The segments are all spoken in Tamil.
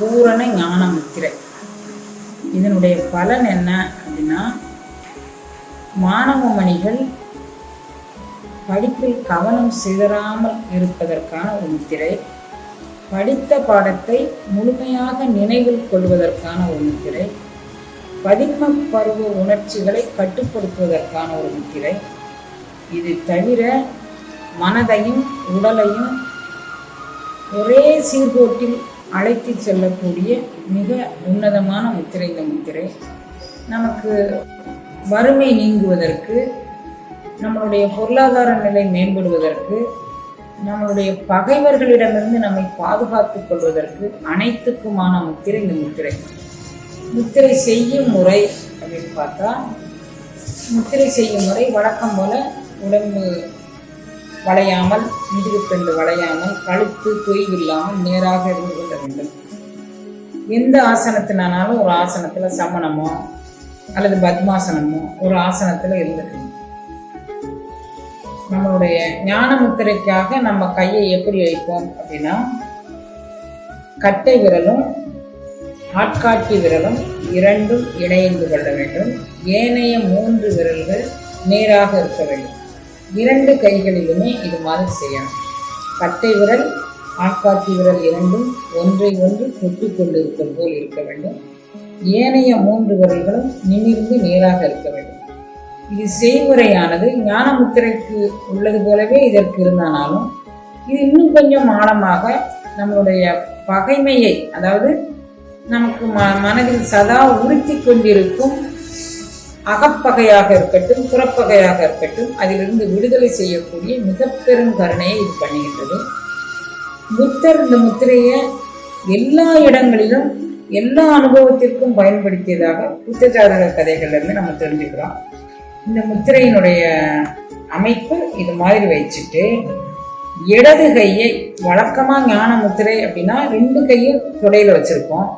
பூரண ஞான முத்திரை இதனுடைய பலன் என்ன அப்படின்னா மாணவ மணிகள் படிப்பில் கவனம் சிதறாமல் இருப்பதற்கான ஒரு முத்திரை படித்த பாடத்தை முழுமையாக நினைவில் கொள்வதற்கான ஒரு முத்திரை பதின்ம பருவ உணர்ச்சிகளை கட்டுப்படுத்துவதற்கான ஒரு முத்திரை. இது தவிர மனதையும் உடலையும் ஒரே சீர்கோட்டில் அழைத்து செல்லக்கூடிய மிக உன்னதமான முத்திரை இந்த முத்திரை. நமக்கு வறுமை நீங்குவதற்கு நம்மளுடைய பொருளாதார நிலை மேம்படுவதற்கு நம்மளுடைய பகைவர்களிடமிருந்து நம்மை பாதுகாத்துக் கொள்வதற்கு அனைத்துக்குமான முத்திரை இந்த முத்திரை. முத்திரை செய்யும் முறை அப்படின்னு பார்த்தா முத்திரை செய்யும் முறை வழக்கம் போல உடம்பு வளையாமல் முதுகுத்தண்டு வளையாமல் கழுத்து தொய்வில்லாமல் நேராக இருந்து கொள்ள வேண்டும். எந்த ஆசனத்தினாலும் ஒரு ஆசனத்தில் சமணமோ அல்லது பத்மாசனமோ ஒரு ஆசனத்தில் இருந்துக்கணும் நம்மளுடைய ஞான முத்திரைக்காக நம்ம கையை எப்படி வைப்போம் அப்படின்னா கட்டை விரலும் ஆட்காட்டி விரலும் இரண்டும் இணைந்து கொள்ள வேண்டும். ஏனைய மூன்று விரல்கள் நேராக இருக்க வேண்டும். இரண்டு கைகளிலுமே இது மாதிரி செய்யணும். கட்டை விரல் ஆட்காட்டி விரல் இரண்டும் ஒன்றை ஒன்று தொட்டு கொண்டிருக்கும் போல் இருக்க வேண்டும். ஏனைய மூன்று விரல்களும் நிமிர்ந்து நேராக இருக்க வேண்டும். இது செய்முறையானது. ஞான முத்திரைக்கு உள்ளது போலவே இதற்கு இருந்தானாலும் இது இன்னும் கொஞ்சம் ஆழமாக நம்மளுடைய பகைமையை அதாவது நமக்கு ம மனதில் சதா உறுத்தி கொண்டிருக்கும் அகப்பகையாக இருக்கட்டும் புறப்பகையாக இருக்கட்டும் அதிலிருந்து விடுதலை செய்யக்கூடிய மிக பெரும் கருணையை இது பண்ணுகின்றது. புத்தர் இந்த முத்திரையை எல்லா இடங்களிலும் எல்லா அனுபவத்திற்கும் பயன்படுத்தியதாக புத்த ஜாதக கதைகள்லேருந்து நம்ம தெரிஞ்சுக்கிறோம். இந்த முத்திரையினுடைய அமைப்பு இது மாதிரி வச்சுட்டு இடது கையை வழக்கமாக ஞான முத்திரை அப்படின்னா ரெண்டு கையும் தொடையில் வச்சுருப்போம்.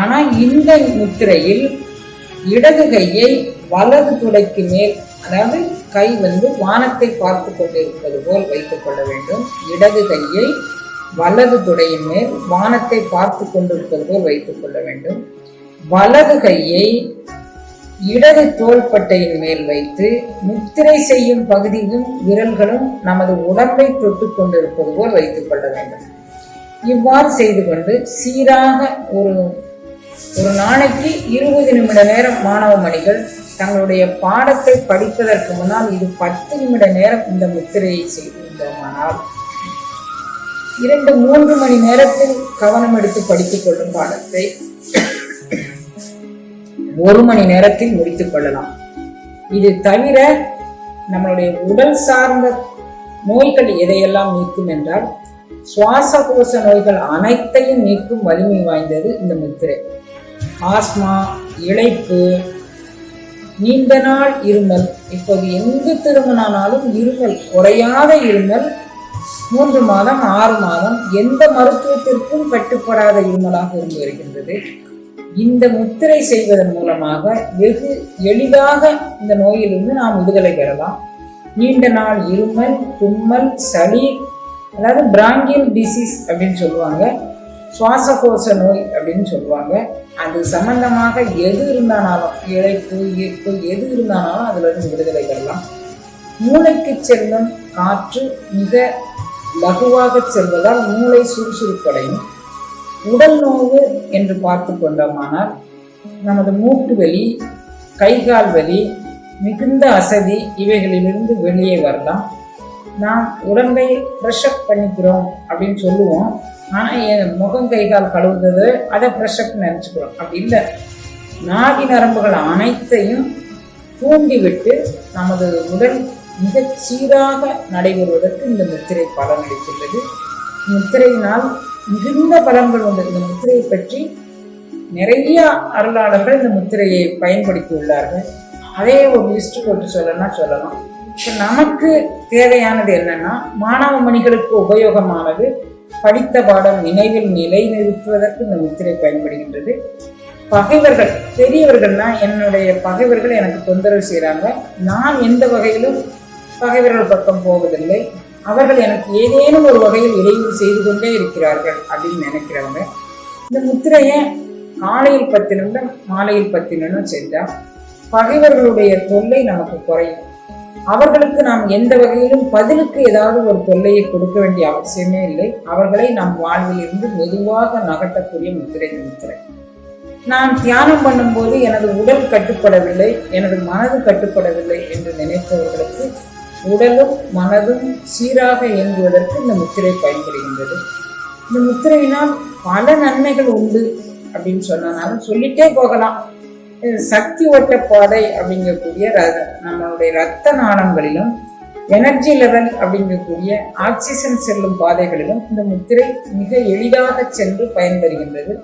ஆனால் இந்த முத்திரையில் இடது கையை வலது துடைக்கு மேல் அதாவது கை வந்து வானத்தை பார்த்து கொண்டிருப்பது போல் வைத்துக் கொள்ள வேண்டும். இடது கையை வலது துடையின் மேல் வானத்தை பார்த்து கொண்டிருப்பது போல் வைத்துக் கொள்ள வேண்டும். வலது கையை இடது தோள்பட்டையின் மேல் வைத்து முத்திரை செய்யும் பகுதியும் விரல்களும் நமது உடம்பை தொட்டு கொண்டிருப்பது போல் வைத்துக் கொள்ள வேண்டும். இவ்வாறு செய்து கொண்டு சீராக ஒரு ஒரு நாளைக்கு இருபது நிமிட நேரம் மாணவ மணிகள் தங்களுடைய பாடத்தை படிப்பதற்கு முன்னால் இது பத்து நிமிட நேரம் இந்த முத்திரையை செய்திருந்தோமானால் இரண்டு மூன்று மணி நேரத்தில் கவனம் எடுத்து படித்துக் கொள்ளும் பாடத்தை ஒரு மணி நேரத்தில் முடித்துக் கொள்ளலாம். இது தவிர நம்மளுடைய உடல் சார்ந்த நோய்கள் எதையெல்லாம் நீக்கும் என்றால் சுவாசகோச நோய்கள் அனைத்தையும் நீக்கும் வலிமை வாய்ந்தது இந்த முத்திரை. ஆஸ்மா இழைப்பு நீண்ட நாள் இருமல். இப்போது எங்கு திருமணானாலும் இருமல். குறையாத இருமல். மூன்று மாதம் ஆறு மாதம் எந்த மருத்துவத்திற்கும் கட்டுப்படாத இருமலாக இருந்து வருகின்றது. இந்த முத்திரை செய்வதன் மூலமாக வெகு எளிதாக இந்த நோயிலிருந்து நாம் விடுதலை பெறலாம். நீண்ட நாள் இருமல் தும்மல் சளி அதாவது பிராங்கியல் டிசீஸ் அப்படின்னு சொல்லுவாங்க. சுவாசகோச நோய் அப்படின்னு சொல்லுவாங்க. அது சம்பந்தமாக எது இருந்தானாலும் இழைப்பு ஈர்ப்பு எது இருந்தானாலும் அதுல இருந்து விடுதலை பெறலாம். மூளைக்கு செல்லும் காற்று மிக லகுவாக செல்வதால் மூளை சுறுசுறுப்படையும். உடல் நோவு என்று பார்த்து கொண்டோமானால் நமது மூட்டு வலி கைகால் வலி மிகுந்த அசதி இவைகளிலிருந்து வெளியே வரலாம். நாம் உடம்பை ஃப்ரெஷ் அப் பண்ணிக்கிறோம் அப்படின்னு சொல்லுவோம். ஆனால் என் முகம் கை கால் கழுவுறது அதை ப்ரெஷப் நினச்சிக்கிறோம் அப்படி இல்லை. நாடி நரம்புகள் அனைத்தையும் தூண்டிவிட்டு நமது உடல் மிகச் சீராக நடைபெறுவதற்கு இந்த முத்திரை பலனளித்துள்ளது. முத்திரையினால் மிகுந்த பலன்கள் உண்டு. இந்த முத்திரையை பற்றி நிறைய அருளாளர்கள் இந்த முத்திரையை பயன்படுத்தி உள்ளார்கள் அதே ஒரு லிஸ்ட் போட்டு சொல்லணும்னா சொல்லலாம். இப்போ நமக்கு தேவையானது என்னன்னா மாணவ மணிகளுக்கு உபயோகமானது படித்த பாடம் நினைவில் நிலைநிறுத்துவதற்கு இந்த முத்திரை பயன்படுகின்றது. பகைவர்கள் பெரியவர்கள்னா என்னுடைய பகைவர்கள் எனக்கு தொந்தரவு செய்கிறாங்க நான் எந்த வகையிலும் பகைவர்கள் பக்கம் போவதில்லை. அவர்கள் எனக்கு ஏதேனும் ஒரு வகையில் இடையூறு செய்து கொண்டே இருக்கிறார்கள் அப்படின்னு நினைக்கிறவங்க. இந்த முத்திரையை காலையில் பத்து நிமிடம் மாலையில் பத்து நிமிடம் செஞ்சால் பகைவர்களுடைய தொல்லை நமக்கு குறையும். அவர்களுக்கு நாம் எந்த வகையிலும் பதிலுக்கு ஏதாவது ஒரு தொல்லையை கொடுக்க வேண்டிய அவசியமே இல்லை. அவர்களை நம் வாழ்வில் இருந்து மெதுவாக நகட்டக்கூடிய முத்திரை முத்திரை. நான் தியானம் பண்ணும்போது எனது உடல் கட்டுப்படவில்லை எனது மனது கட்டுப்படவில்லை என்று நினைப்பவர்களுக்கு உடலும் மனதும் சீராக இயங்குவதற்கு இந்த முத்திரை பயன்படுகின்றது. இந்த முத்திரையினால் பல நன்மைகள் உண்டு அப்படின்னு சொன்னனாலும் சொல்லிட்டே போகலாம். இது சக்தி ஓட்ட பாதை அப்படிங்கக்கூடிய நம்மளுடைய ரத்த நாளங்களிலும் எனர்ஜி லெவல் அப்படிங்கக்கூடிய ஆக்சிஜன் செல்லும் பாதைகளிலும் இந்த முத்திரை மிக எளிதாக சென்று பயன்பெறுகின்றது.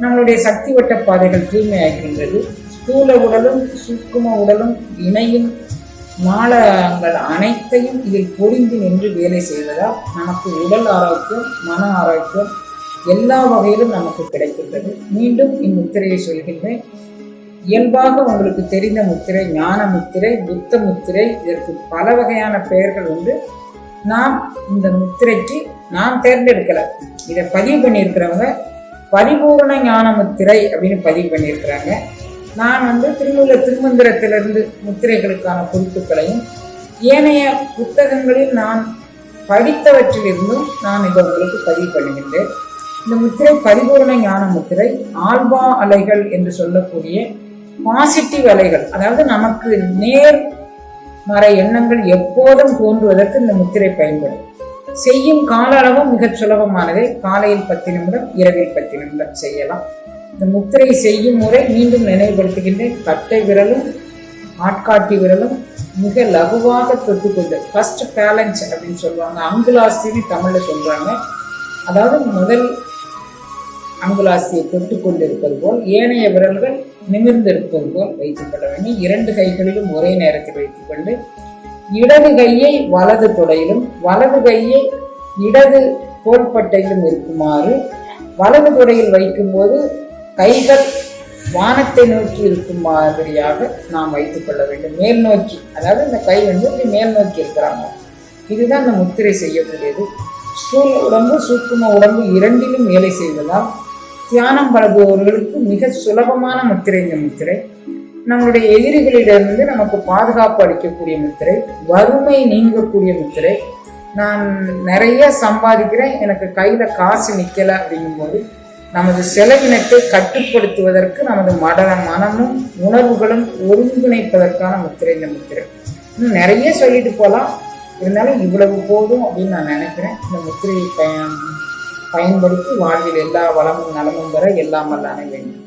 நம்மளுடைய சக்தி வட்ட பாதைகள் தூய்மையாகின்றது. ஸ்தூல உடலும் சூக்கும உடலும் இணையும் நாளங்கள் அனைத்தையும் இதில் பொறிந்து நின்று வேலை செய்வதால் நமக்கு உடல் ஆரோக்கியம் மன ஆரோக்கியம் எல்லா வகையிலும் நமக்கு கிடைக்கின்றது. மீண்டும் இம்முத்திரையை சொல்கின்றேன். இயல்பாக உங்களுக்கு தெரிந்த முத்திரை ஞான முத்திரை புத்த முத்திரை இதற்கு பல வகையான பெயர்கள் உண்டு. நாம் இந்த முத்திரைக்கு நாம் தேர்ந்தெடுக்கல. இதை பதிவு பண்ணியிருக்கிறவங்க பரிபூரண ஞான முத்திரை அப்படின்னு பதிவு பண்ணியிருக்கிறாங்க. நான் வந்து திருமூல திருமந்திரத்திலிருந்து முத்திரைகளுக்கான குறிப்புகளையும் ஏனைய புத்தகங்களில் நான் படித்தவற்றிலிருந்தும் நான் இதை உங்களுக்கு பதிவு பண்ணுகின்றேன். இந்த முத்திரை பரிபூரண ஞான முத்திரை ஆல்பா அலைகள் என்று சொல்லக்கூடிய பாசிட்டிவ் அலைகள் அதாவது நமக்கு நேர் மறை எண்ணங்கள் எப்போதும் தோன்றுவதற்கு இந்த முத்திரை பயன்படும். செய்யும் கால அளவும் மிகச் சுலபமானதை. காலையில் பத்து நிமிடம் இரவில் பத்து நிமிடம் செய்யலாம். இந்த முத்திரை செய்யும் முறை மீண்டும் நினைவுபடுத்துகின்றேன். கட்டை விரலும் ஆட்காட்டி விரலும் மிக லகுவாக தொட்டுக்கொண்டு ஃபர்ஸ்ட் பேலன்ஸ் அப்படின்னு சொல்லுவாங்க. அங்குலாஸ்தின்னு தமிழில் சொல்றாங்க. அதாவது முதல் அங்குலாசியை தொட்டு கொண்டிருப்பது போல் ஏனைய விரல்கள் நிமிர்ந்திருப்பது போல் வைத்துக்கொள்ள வேண்டும். இரண்டு கைகளிலும் ஒரே நேரத்தில் வைத்துக்கொண்டு இடது கையை வலது தொடையிலும் வலது கையை இடது தோள்பட்டையிலும் இருக்குமாறு வலது தொடையில் வைக்கும்போது கைகள் வானத்தை நோக்கி இருக்கும் மாதிரியாக நாம் வைத்துக்கொள்ள வேண்டும். மேல் நோக்கி அதாவது இந்த கை வந்து இப்படி மேல் நோக்கி இருக்கிறாங்க. இதுதான் இந்த முத்திரை செய்யக்கூடியது. சூழ் உடம்பு சூக்கும உடம்பு இரண்டிலும் வேலை செய்வதால் தியானம் பழகுபவர்களுக்கு மிக சுலபமான முத்திரை இந்த முத்திரை. நம்மளுடைய எதிரிகளிடமிருந்து நமக்கு பாதுகாப்பு அளிக்கக்கூடிய முத்திரை வறுமை நீங்கக்கூடிய முத்திரை. நான் நிறைய சம்பாதிக்கிறேன் எனக்கு கையில காசு நிக்கல அப்படிங்கும்போது நமது செலவினத்தை கட்டுப்படுத்துவதற்கு நமது மட மனமும் உணர்வுகளும் ஒருங்கிணைப்பதற்கான முத்திரை இந்த முத்திரை. இன்னும் நிறைய சொல்லிட்டு போகலாம் இருந்தாலும் இவ்வளவு போதும் அப்படின்னு நான் நினைக்கிறேன். இந்த முத்திரையை பயன்படுத்தி வாழ்வில் எல்லா வளமும் நலமும் பெற எல்லாம் வல்லான வேண்டும்